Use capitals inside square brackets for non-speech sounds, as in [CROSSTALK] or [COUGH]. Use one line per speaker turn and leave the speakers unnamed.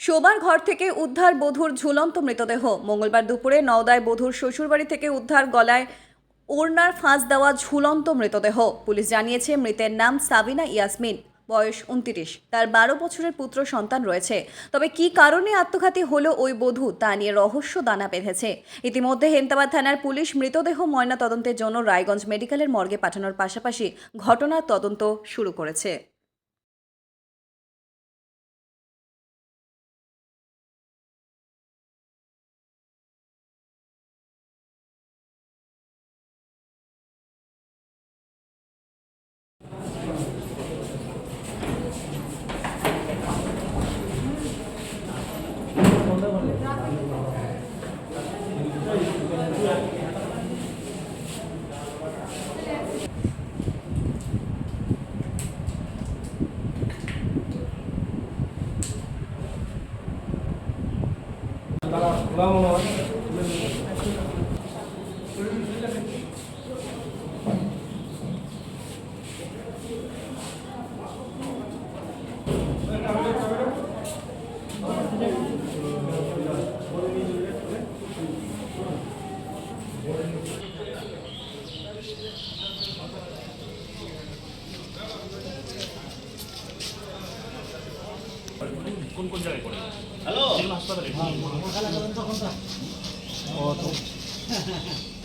শোবার ঘর থেকে উদ্ধার বধূর ঝুলন্ত মৃতদেহ। মঙ্গলবার দুপুরে নওদায় বধূর শ্বশুরবাড়ি থেকে উদ্ধার গলায় ওড়নার ফাঁস দেওয়া ঝুলন্ত মৃতদেহ। পুলিশ জানিয়েছে, মৃতের নাম সাবিনা ইয়াসমিন, বয়স উনত্রিশ। তার বারো বছরের পুত্র সন্তান রয়েছে। তবে কি কারণে আত্মঘাতী হলো ওই বধূ তা নিয়ে রহস্য দানা বেঁধেছে। ইতিমধ্যে হেমতাবাদ থানার পুলিশ মৃতদেহ ময়না তদন্তের জন্য রায়গঞ্জ মেডিকেলের মর্গে পাঠানোর পাশাপাশি ঘটনার তদন্ত শুরু করেছে।
మన కులంలో কোন কোন জায়গায় করে
হ্যালো
হাসপাতালে। [LAUGHS]